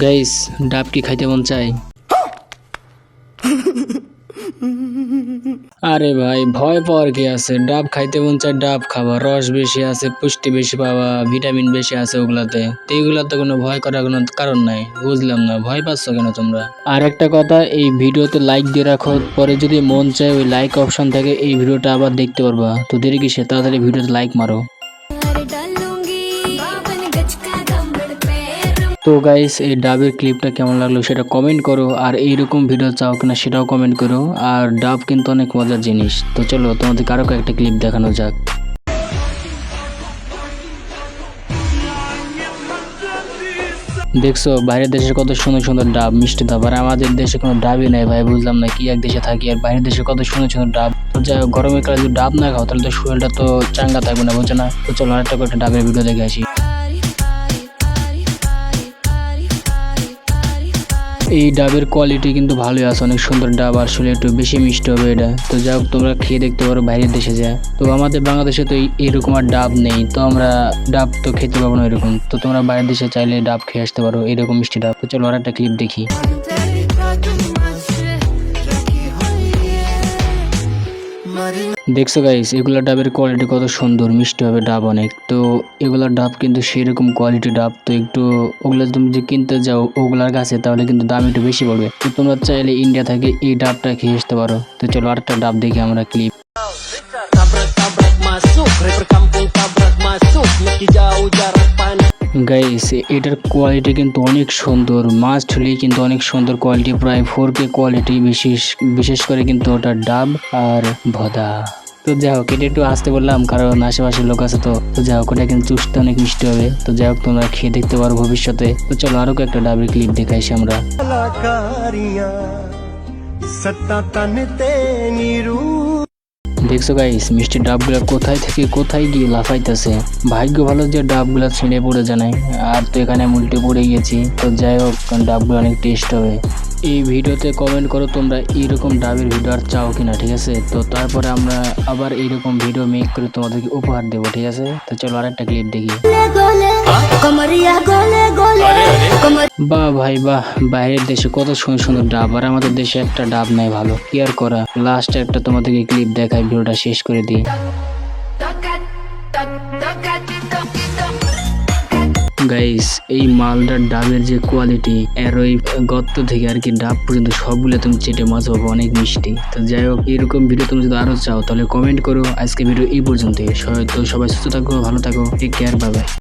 Guys ডাব কি খাইতে মন চাই আরে ভাই, ভয় পাওয়ার কি আছে? ডাব খাইতে মন চায় ডাব খাবা রস বেশি আছে, পুষ্টি বেশি পাবা ভিটামিন বেশি আছে ওগুলাতে। তো কোনো ভয় করার কোনো কারণ নাই, বুঝলাম না, ভয় পাচ্ছ কেন তোমরা? আর একটা কথা, এই ভিডিওতে লাইক দিয়ে রাখো, পরে যদি মন চায় ওই লাইক অপশন থেকে এই ভিডিওটা আবার দেখতে পারবা। তো দেরি কিসে, তাড়াতাড়ি ভিডিওতে লাইক মারো। তো গাইস এই ডাবের ক্লিপটা কেমন লাগল সেটা কমেন্ট করো আর এইরকম ভিডিও চাও কিনা সেটাও কমেন্ট করো আর ডাব কিন্তু অনেক মজার জিনিস। তো চলো তোমাদের কারও একটা ক্লিপ দেখানো যাক। দেখছ বাইরের দেশে কত সুন্দর সুন্দর ডাব মিষ্টি ডাব আর আমাদের দেশে কোনো ডাবই নাই ভাই বুঝলাম না কি এক দেশে থাকি আর বাইরের দেশে কত সুন্দর সুন্দর ডাব হোক, গরমের কালে যদি ডাব না খাও তাহলে তো শরীরটা তো চাঙ্গা থাকবে না বুঝছ না। তো চলো আরেকটা একটা ডাবের ভিডিও দেখে আসি। এই ডাবের কোয়ালিটি কিন্তু ভালোই আছে, অনেক সুন্দর ডাব আসলে একটু বেশি মিষ্টি হবে এটা। তো যাই হোক, তোমরা খেয়ে দেখতে পারো বাইরের দেশে যা। তো আমাদের বাংলাদেশে তো এরকম আর ডাব নেই, তো আমরা ডাব তো খেতে পারব না এরকম। তো তোমরা বাইরের দেশে চাইলে ডাব খেয়ে আসতে পারো, এরকম মিষ্টি ডাব। তো চলো আর একটা ক্লিপ দেখি। দেখছ গাইস এগুলা ডাবের কোয়ালিটি কত সুন্দর, মিষ্টি হবে ডাব অনেক। তো এগুলা ডাব কিন্তু সেরকম কোয়ালিটি ডাব, তো একটু ওগুলো তুমি যে কিনতে যাও ওগুলার কাছে তাহলে কিন্তু দাম একটু বেশি পড়বে। তো তোমরা চাইলে ইন্ডিয়া থেকে এই ডাবটা খেয়ে আসতে পারো। তো চলো আরেকটা ডাব দেখি আমরা ক্লিপ গাইস এটার কোয়ালিটি কিন্তু অনেক সুন্দর মাস্ট হলেই কিন্তু অনেক সুন্দর কোয়ালিটি প্রায় ফোর কে কোয়ালিটি বিশেষ বিশেষ করে কিন্তু ওটা ডাব আর ভদা। তো যাই হোক এটা একটু আসতে বললাম কারণ আশেপাশের লোক আছে তো। তো যাই হোক ওটা কিন্তু চুষতে অনেক মিষ্টি হবে। তো যাই হোক তোমরা খেয়ে দেখতে পারো ভবিষ্যতে। তো চলো আরও কয়েকটা ডাবের ক্লিপ দেখাইছি আমরা। দেখছ গাইস মিষ্টি ডাবগুলো কোথায় থেকে কোথায় গিয়ে লাফাইতেছে? ভাগ্য ভালো যে ডাবগুলো ছিঁড়ে পড়ে জানায় আর তো এখানে উল্টে পড়ে গেছি তো যাই হোক ডাবগুলো অনেক টেস্ট হবে। এই ভিডিওতে কমেন্ট করো তোমরা এইরকম ডাবের ভিডিও আর চাও কিনা, ঠিক আছে? তো তারপরে আমরা আবার এইরকম ভিডিও মেক করে তোমাদেরকে উপহার দেবো, ঠিক আছে? তো চলো আরেকটা ক্লিপ দেখি। বাহ ভাই বাহ বাইরের দেশে কত সুন্দর সুন্দর ডাব। আর আমাদের দেশে একটা ডাব নাই ভালো। কি আর করা? লাস্ট একটা তোমাদেরকে ক্লিপ দেখায় ভিডিওটা শেষ করে দিই। গাইস এই মালটার ডাবের যে কোয়ালিটি এর ওই গর্ত থেকে আর কি ডাব পর্যন্ত সবগুলো তুমি চেটে মাছ পাবো, অনেক মিষ্টি। তো যাই হোক, এরকম ভিডিও তুমি যদি আরও চাও, তাহলে কমেন্ট করো। আজকে ভিডিও এই পর্যন্তই। তো সবাই সুস্থ থাকো, ভালো থাকো টেক কেয়ার বাই